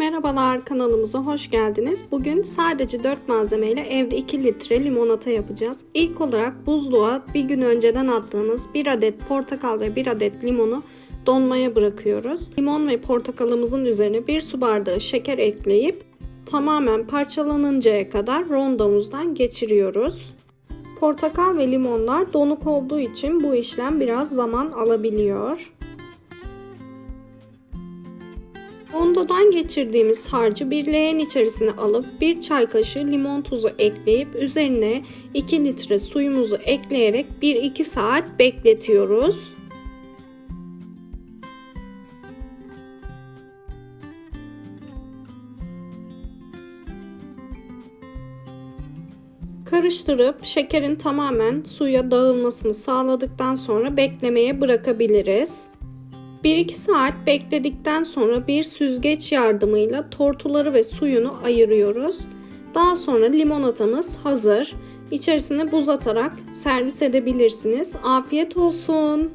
Merhabalar kanalımıza hoş geldiniz. Bugün sadece 4 malzemeyle evde 2 litre limonata yapacağız. İlk olarak buzluğa bir gün önceden attığımız 1 adet portakal ve 1 adet limonu donmaya bırakıyoruz. Limon ve portakalımızın üzerine 1 su bardağı şeker ekleyip tamamen parçalanıncaya kadar rondomuzdan geçiriyoruz. Portakal ve limonlar donuk olduğu için bu işlem biraz zaman alabiliyor. Rondodan geçirdiğimiz harcı bir leğen içerisine alıp bir çay kaşığı limon tuzu ekleyip üzerine 2 litre suyumuzu ekleyerek 1-2 saat bekletiyoruz. Karıştırıp şekerin tamamen suya dağılmasını sağladıktan sonra beklemeye bırakabiliriz. 1-2 saat bekledikten sonra bir süzgeç yardımıyla tortuları ve suyunu ayırıyoruz. Daha sonra limonatamız hazır. İçerisine buz atarak servis edebilirsiniz. Afiyet olsun.